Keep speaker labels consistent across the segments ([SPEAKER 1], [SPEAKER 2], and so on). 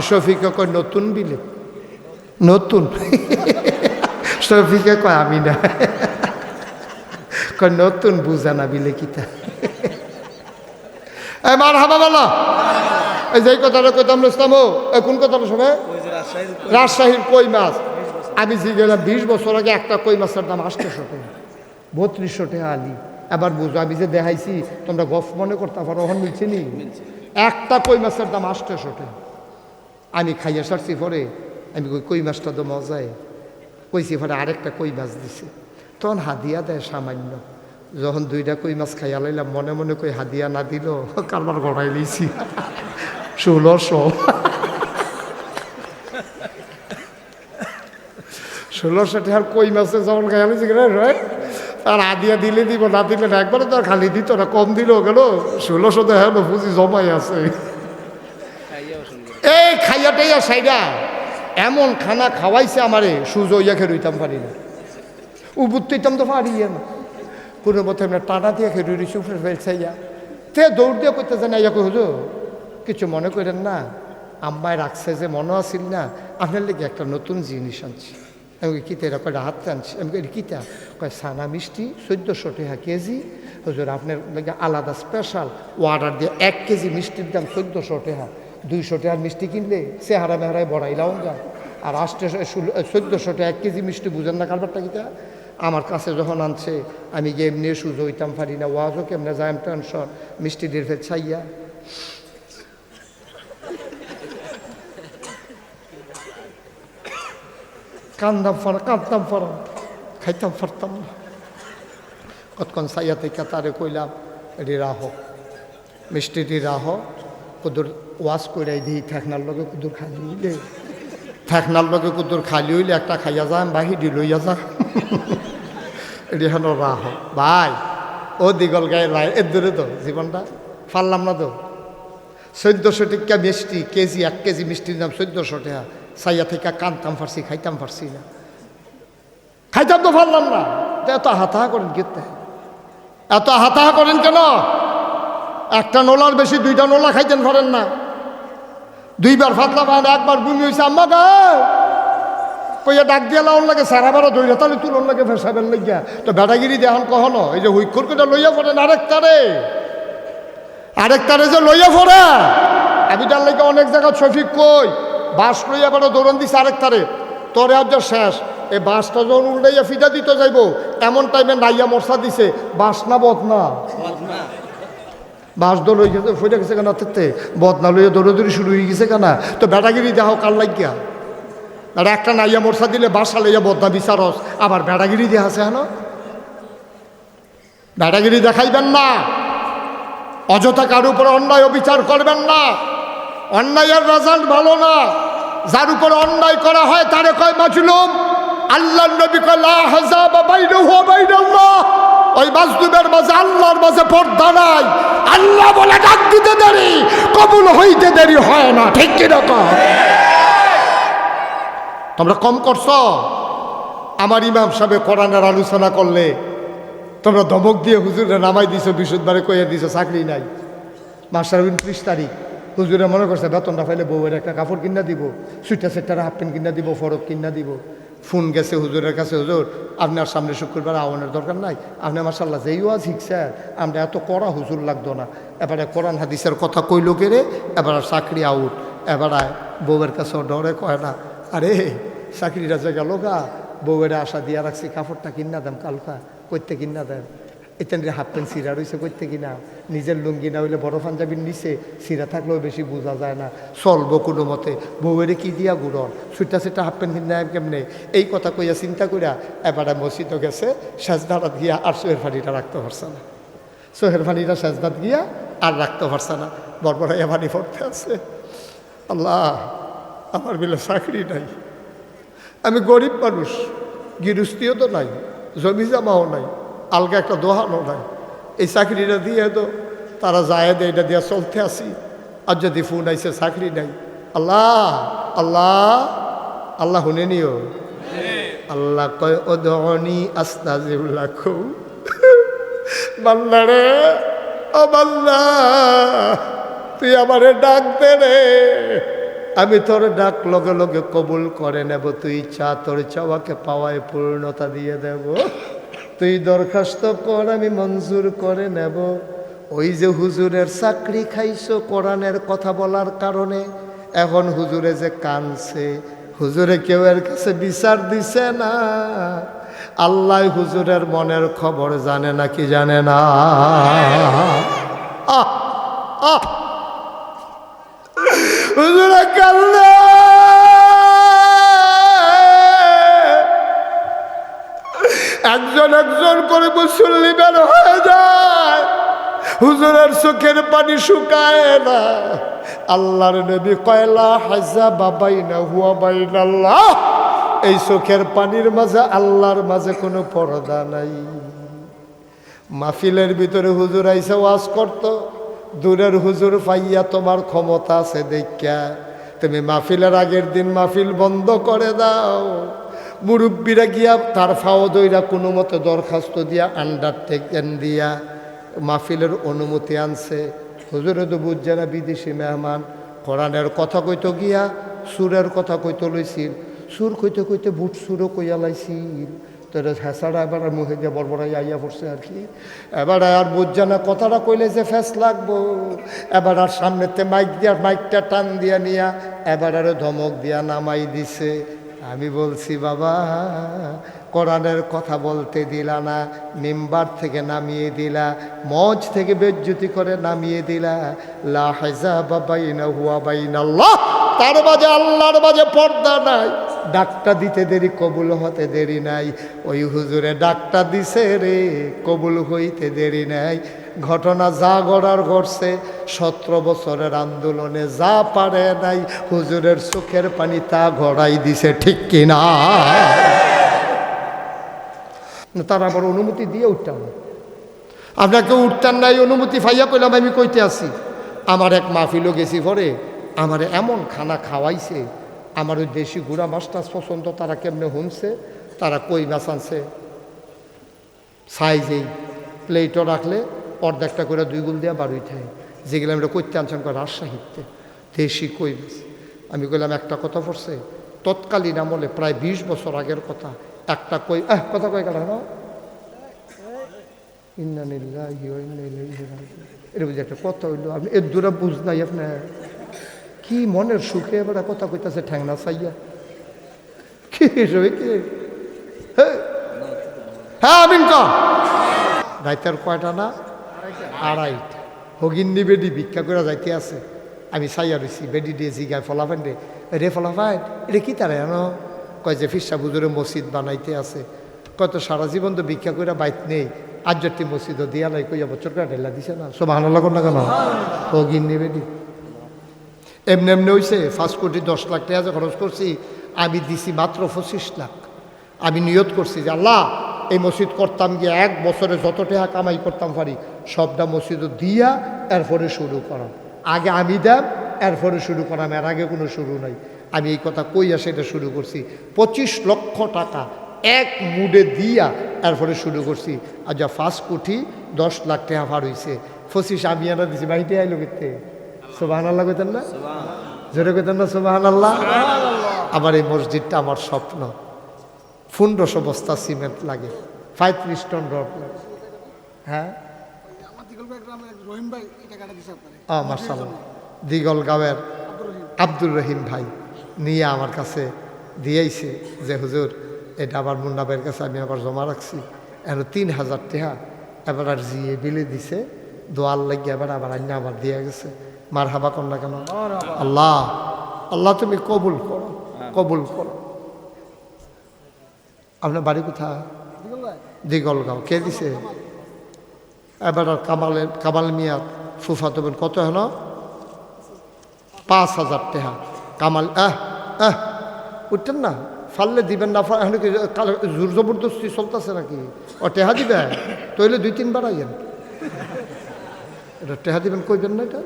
[SPEAKER 1] শফিকে কয় নতুন বিলে? নতুন? শফিকে কয় আমি না। কয় নতুন বুঝা না বিলে কিতা? মার হাবা বলো। এই যে কথাটা কইতাম এই কোন কথাটা শোনে? রাজশাহীর কই মাছ? আমি যে গেলাম বিশ বছর আগে একটা কই মাছের দাম আটশোশো টাকা। বত্রিশশো টাকা আলি। এবার বুঝো আমি যে দেখাইছি তোমরা গফ মনে করতে পারো ওখান মিলছে নি? একটা কই মাছের দাম আটশোশো টাকা। আমি খাইয়া সারছি পরে আমি কই কই মাছটা তো মজায় কইছি পরে আরেকটা কই মাছ দিছে তখন হাদিয়া দেয় সামান্য যখন দুইটা কই মাছ খাইয়া লাইলাম মনে মনে কই হাদিয়া না দিল কারবার গড়াই লইছি ষোলোশো ষোলোশো টাকার কই মাছের যখন খাইয়া লইছি আর আদিয়া দিলে দিব না দিলে না একবারে তো আর খালি দিত না কম দিলেও গেল ষোলোশো তো হ্যাঁ পুঁজি জমাই আছে এই সাইডা এমন খানা খাওয়াইছে আমারে, সুজ ইয়া খেয়ে রইতাম পারি না। উবুত্তিতাম তো পারি না। কোনো মতে আমরা টানা দিয়ে খেয়ে রইছি, উপরে ফেলছাইয়া তে দৌড় দিয়ে করতে জানা ইয়া হুজু কিছু মনে করেন না, আম্মায় রাখছে যে মনে আসিল না, আপনার লেগে একটা নতুন জিনিস আনছি। আমি কিতা? এরা কয়টা হাত আনছি। আমি কই কিতা? কয় সানা মিষ্টি, চোদ্দোশো টাকা কেজি। হুজুর, আপনার লেগে আলাদা স্পেশাল অর্ডার দিয়ে এক কেজি মিষ্টির দাম চোদ্দোশো টাকা। দুইশো টাকার মিষ্টি কিনলে সে হারা মেহারায় বড়াইলাম যা আর আষ্টে চোদ্দোশো টাকা এক কেজি মিষ্টি বুঝেন না কারবারটা কিতা? আমার কাছে যখন আনছে, আমি গিয়ে এমনি সুযোগ হইতাম পারি না, ওয়াজও কেমনে যাই টেনশন, মিষ্টি ফের ছাইয়া। কান্দাম ফরা, কাঁদতাম ফরা, খাইতাম ফারতাম না। কতক্ষণ সাইয়া থেকে তারে কইলাম এটি রাহ মিষ্টিটি রাহ কুদুর ওয়াশ করে দিই, ঠেকনার লগে কুদুর খালি হইলে। ঠেকনার লগে কুদুর খালি হইলে একটা খাইয়া যাম বাহিরি লইয়া যা। এটি হেন রাহ। ভাই, ও দীগল গায়ে লাই এর দূরে তো জীবনটা। পারলাম না তো। চোদ্দোশো টিকা মিষ্টি, কেজি, এক কেজি মিষ্টির দাম চোদ্দোশো টাকা। সাইয়া থেকে কানতাম পারছি খাইতাম পারছি না। খাইতাম তো পারলাম না। এত হাতাহা করেন কিতে এত হাতাহা করেন কেন? একটা নোলার বেশি, দুইটা নোলা খাইতেন পারেন না। দুইবার ফাতলা পান, একবার বুমি হয়েছে আম্মা গা! কইয়া ডাক দিয়া লাউন লাগে, সারা বারো দইরা তাহলে তুলন লাগে, ফেসাবেন লাগিয়া। তো বেটাগিরি দেখান কখনো? এই যে হুইক্ষর করে লইয়া পড়েন আরেক তারে? আরেক তারে যে লইয়া পড়ে? আমি তার লাগে অনেক জায়গা শফিক কই বাস লইয়া পড়ে দৌড়ন দিছে আরেক তারে। তোরে আজ শেষ। এই বাসটা যখন উল্টাইয়া ফিটা দিতে যাইব, এমন টাইমে নাইয়া মশা দিছে বাস না বদনা। বাস দল হয়ে গেছে ফিরে গেছে কেন তেতে বদনা লইয়া দৌড়াদৌড়ি শুরু হয়ে গেছে কেনা? তো বেটাগিরি দেখাও কার লাগিয়া? আর একটা নাইয়া মশা দিলে বাসা লইয়া বদনা বিচারস আবার বেটাগিরি দেখাছে হেন বেটাগিরি দেখাইবেন না। অযথা কার উপরে অন্যায় অবিচার করবেন না। অন্যায়ের রেজাল্ট ভালো না। যার উপর অন্যায় করা হয় তারে কয় মাজলুম? আল্লাহ নবী কয়, লা ওয়া বাইনাল্লাহ ওই মাজলুমের মাঝে আল্লাহর মাঝে পর্দা নাই। আল্লাহ বলে ডাক দিতে দেরি, কবুল হইতে দেরি হয় না। ঠিক কি রকম তোমরা কম করছ? আমার ইমাম সাহেব কোরআনের আলোচনা করলে, তোমরা ধমক দিয়ে হুজুরে নামাই দিছো, বিশুদ্ধবারে কইয়া দিছো, চাকরি নাই। মাস্টার উনত্রিশ তারিখ, হুজুরে মনে করছে, বেতনটা পাইলে বউয়ের একটা কাপড় কিনা দিব সুইটা সেটার হাফ প্যান্ট কিনা দিব, ফরক কিনা দিব। ফোন গেছে হুজুরের কাছে, হুজুর আপনার সামনে শুক্রবার আওয়ানের দরকার নাই। আপনি মাসাল্লাহ যেই ওয়াজ শিখছেন আমরা এত কড়া হুজুর লাগতো না। এবারে কোরআন হাদিসের কথা কইল রে? এবার চাকরি আউট। এবারে বউয়ের কাছেও ডরে কয় না। আরে চাকরিটা যে গেল গা বউয়ের আশা দিয়া রাখছি, কাপড়টা কিনা দেন, কালকা। করতে কিনা দেন। এতেন হাফ প্যান্ট সিরা রয়েছে করতে কিনা? নিজের লুঙ্গি না হইলে বড় পাঞ্জাবির নিচে সিরা থাকলেও বেশি বোঝা যায় না। চলবো কোনো মতে। বউয়েরে কি দিয়া গুড়ন? সুইটা সেটা হাফ প্যান্ট কিনা কেমনে? এই কথা কইয়া চিন্তা করিয়া এবারে মসজিদও গেছে সেজদাটা গিয়া আর সোহের ফানিটা রাখতে পারছে না। সোহের ফানিটা সেজদাত গিয়া আর রাখতে পারছে না। বরবরাইয়া পানি পড়তে আছে। আল্লাহ, আমার বিলে চাকরি নাই। আমি গরিব মানুষ, গৃহস্থিও তো নাই জমি জামাও নাই। আলগা একটা দোহানও নাই। এই চাকরিটা দিয়ে তো তারা যায় দেয়, এটা দিয়ে চলতে আসি আর যদি ফোন আইসে চাকরি নাই। আল্লাহ আল্লাহ আল্লাহ শুনে নিও। আল্লাহ কয় ও ধনী আস্তা যেগুলা খুব বাল্লা রে ও বাল্লা তুই আমারে ডাক দে রে। আমি তোর ডাক লগে লগে কবুল করে নেব। তুই চা তোর চাওয়াকে পাওয়ায় পূর্ণতা দিয়ে দেব। তুই দরখাস্ত কর, আমি মঞ্জুর করে নেব। ওই যে হুজুরের চাকরি খাইছো কোরআনের কথা বলার কারণে, এখন হুজুরে যে কানছে, হুজুরে কেউ এর কাছে বিচার দিছে না। আল্লাহ হুজুরের মনের খবর জানে না কি জানে না। হুজুরে কান্না একজন একজন করে মুসল্লি বের হয়ে যায়। হুজুরের চোখের পানি শুকায় না। আল্লাহর নবী কয়লা হাজা বাবাই না হুয়া বাইন আল্লাহ এই চোখের পানির মাঝে আল্লাহর মাঝে কোনো পর্দা নাই। মাহফিলের ভিতরে হুজুর আইসা ওয়াজ করত। দূরের হুজুর পাইয়া তোমার ক্ষমতা আছে দেখা তুমি মাহফিলের আগের দিন মাহফিল বন্ধ করে দাও। মুরব্বীরা গিয়া তার ফাও দইরা কোনো মতে দরখাস্ত দিয়া আন্ডারটেকেন দিয়া মাহফিলের অনুমতি আনছে। হুজুরে তো বিদেশি মেহমান, কোরআনের কথা কইতো গিয়া সুরের কথা কইতো লইছিল। সুর কইতে কইতে বুট সুরও কইয়া লাইছিল। তোর হেসাটা এবার মুখে দিয়ে বড়বড়াই আইয়া পড়ছে আর কি। এবার আর বুঝছে না কথাটা কইলে যে ফেস লাগবো। এবার আর সামনেতে মাইক দিয়া মাইকটা টান দিয়া নিয়া এবার আরও ধমক দিয়া নামাই দিছে। আমি বলছি, বাবা, কোরআনের কথা বলতে দিলা না, মেম্বার থেকে নামিয়ে দিলা মঞ্চ থেকে বেজ্জুতি করে নামিয়ে দিলা। লা হাজা বাবাইনা হুয়া বাইনা আল্লাহ তার বাজে আল্লাহর বাজে পর্দা নাই। ডাকটা দিতে দেরি, কবুল হতে দেরি নাই। ওই হুজুরে ডাকটা দিছে রে, কবুল হইতে দেরি নাই। ঘটনা যা গড়ার ঘটছে, সতেরো বছরের আন্দোলনে যা পারে নাই, হুজুরের চোখের পানি তা গড়াই দিছে, ঠিক কিনা? তার আবার অনুমতি দিয়ে উঠতাম। আপনাকে উঠতেন নাই অনুমতি ফাইয়া কইলাম, আমি কইতে আসি আমার এক মাহফিলও গেছি পরে, আমার এমন খানা খাওয়াইছে, আমার ওই দেশি গুড়া মাছ টাছ পছন্দ, তারা কেমনে হুনছে? তারা কই মাছ আনছে? সাইজেই প্লেটও রাখলে অর্ধেকটা করে দুই গুল দিয়া বারোই থাকে যেগুলো আমরা করতে আনছেন করে রাজশাহীতে দেশি কই আমি কইলাম, একটা কথা পড়ছে। তৎকালীন আমলে প্রায় বিশ বছর আগের কথা। একটা কই আহ, কথা কই গেল না এটা একটা কথা হইল। আপনি এর দূরে বুঝ নাই আপনার। কি মনের সুখে এবার কথা কইতাছে ঠ্যাংনা চাইয়া কি কি? হ্যাঁ হ্যাঁ আমিন ক রাইতের কয়টা না? আড়াইটা হগিন্নি বেডি ভিক্ষা করে যাইতে আছে। আমি চাইয়া রইছি বেডি দিয়ে জিগায় ফলাফেন রে রে ফলাফাইন এটা কি তারা জানো কয় যে ফিসা বুজুরে মসজিদ বানাইতে আছে। কত সারা জীবন তো ভিক্ষা করে বাইত নেই। আর আজ্যটি মসজিদও দিয়া নাই, কইয়া বছর করে ঢেলা দিছে না। সব ভালো লাগুন না কেন? হগিন্নি বেডি এমনি এমনি হয়েছে পাঁচ কোটি দশ লাখ টাকা খরচ করছি, আমি দিছি মাত্র পঁচিশ লাখ। আমি নিয়ত করছি যে, আল্লাহ, এই মসজিদ করতাম গিয়ে এক বছরে যত টাকা কামাই করতাম পারি সবটা মসজিদ দিয়া এরপরে শুরু করাম আগে আমি দেব এরপরে শুরু করাম এর আগে কোনো শুরু নাই। আমি এই কথা কইয়া সেটা শুরু করছি। পঁচিশ লক্ষ টাকা এক মুডে দিয়া এরপরে শুরু করছি। আর যা ফার্স্ট কোটি দশ লাখ টাকা ভার হয়েছে পঁচিশ আমি এরা দিছি। বাড়িতে আইলো কেতে সোবাহান আল্লাহ কইতেন না? জোরে কইতেন না সোবাহান আল্লাহ আমার এই মসজিদটা আমার স্বপ্ন। পনেরোশো বস্তা সিমেন্ট লাগে। পঁয়ত্রিশ টন রড লাগে। হ্যাঁ? ও মার্শাল দিগল গাঁয়ের আব্দুর রহিম। ভাই নিয়ে আমার কাছে দিয়েছে যে হুজুর এটা আবার মুন্না ভাইয়ের কাছে আমি আবার জমা রাখছি। এখন তিন হাজার টাকা এবার আর জিয়ে বিলে দিছে। দোয়াল লাগিয়ে এবার আবার আইনা আবার দিয়ে গেছে। মার হাবা কর না কেন? আল্লাহ আল্লাহ তুমি কবুল করো কবুল করো। আপনার বাড়ি কোথায়? দিগলগাঁও কে দিছে? এবার আর কামালের, কামাল মিয়া ফুফা তবেন কত হলো? পাঁচ হাজার টেহা। কামাল, আহ আহ, উঠতেন না? ফাললে দিবেন না এখন কি জোর জবরদস্তি চলতেছে নাকি? ও টেহা দিবে? তইলে দুই, তিনবার আইয়েন। এটা টেহা দিবেন, কইবেন না এটা?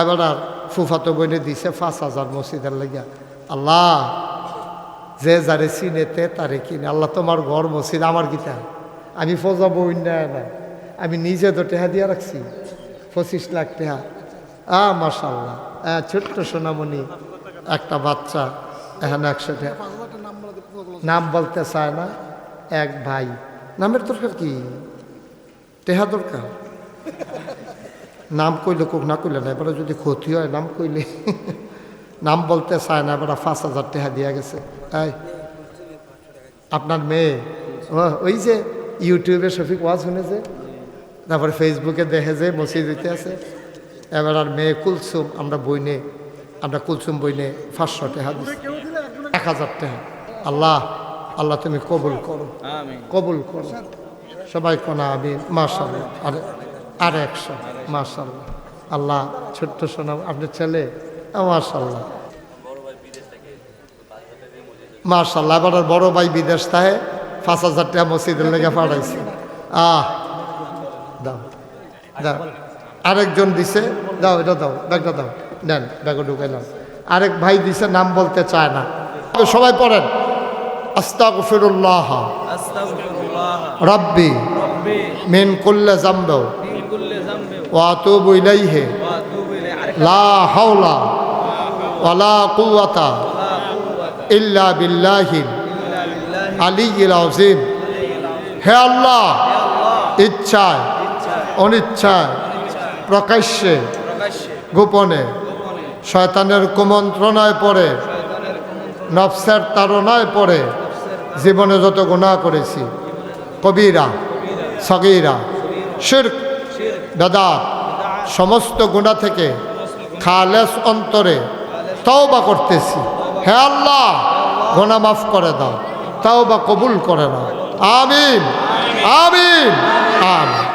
[SPEAKER 1] এবার আর ফুফাতো বইনে দিছে পাঁচ হাজার মসজিদের লাগিয়া। আল্লাহ, যে যারে চিনেতে তারে কিনে। আল্লাহ তোমার ঘর মসজিদ, আমার গীতা আমি ফজা বই না। আমি নিজে তো টেহা দিয়া রাখছি। পঁচিশ লাখ টেহা। আ মাশাল্লাহ হ্যাঁ, ছোট্ট সোনামণি একটা বাচ্চা এখানে একশো টাকা
[SPEAKER 2] নাম
[SPEAKER 1] বলতে চায় না এক ভাই। নামের দরকার কি? টেহা দরকার। নাম কইলে কোক না কইলে না এবারে যদি ক্ষতি হয় নাম কইলে। নাম বলতে চায় না এবারে পাঁচ হাজার টেহা দিয়া গেছে। আপনার মেয়ে? ওই যে ইউটিউবে শফিক ওয়াজ শুনেছে তারপরে ফেসবুকে দেখে যে মসজিদ দিতে আছে এবার আর মেয়ে কুলসুম আমরা বইনে আমরা কুলসুম বইনে পাঁচশো
[SPEAKER 2] কেউ
[SPEAKER 1] এক হাজার টাকা। আল্লাহ আল্লাহ তুমি কবুল করো। কবুল করো। সবাই কোনা আমি মাশাল্লাহ আর আর একশো মাশাল্লাহ আল্লাহ ছোট্ট শোনাম আপনার ছেলে? মাশাল্লাহ মাশাল্লাহ আবার আর বড় ভাই বিদেশ থাকে। পাঁচ হাজার টাকা মসজিদের লেগে পাঠাইছে। আহ দাও দাও। আরেকজন দিছে দাও এটা দাও ব্যাগটা দাও। নেন ব্যাগে ঢুকে নেন। আরেক ভাই দিছে নাম বলতে চায় না। সবাই পড়েন। আস্তাগফিরুল্লাহ।
[SPEAKER 3] আস্তাগফিরুল্লাহ।
[SPEAKER 1] রাব্বি মিন কুল্লি ইলাইহি।
[SPEAKER 3] আতুবু ইলাইহি। আরেকটা
[SPEAKER 1] লা হাওলা ওয়ালা কুওয়াতা ইল্লা বিল্লাহিল
[SPEAKER 3] বিল্লাহি
[SPEAKER 1] আলিয়্যিল হে আল্লাহ, ইচ্ছায়, অনিচ্ছায়, প্রকাশ্যে, গোপনে, শয়তানের কুমন্ত্রণায় পড়ে, নফসের তাড়নায় পড়ে, জীবনে যত গুণা করেছি, কবিরা, সগীরা, শিরক দাদা সমস্ত গুণা থেকে খালেস অন্তরে তওবা করতেছি। হে আল্লাহ গোনা মাফ করে দাও। তওবা কবুল করে না আমিন। আমিন। আমিন।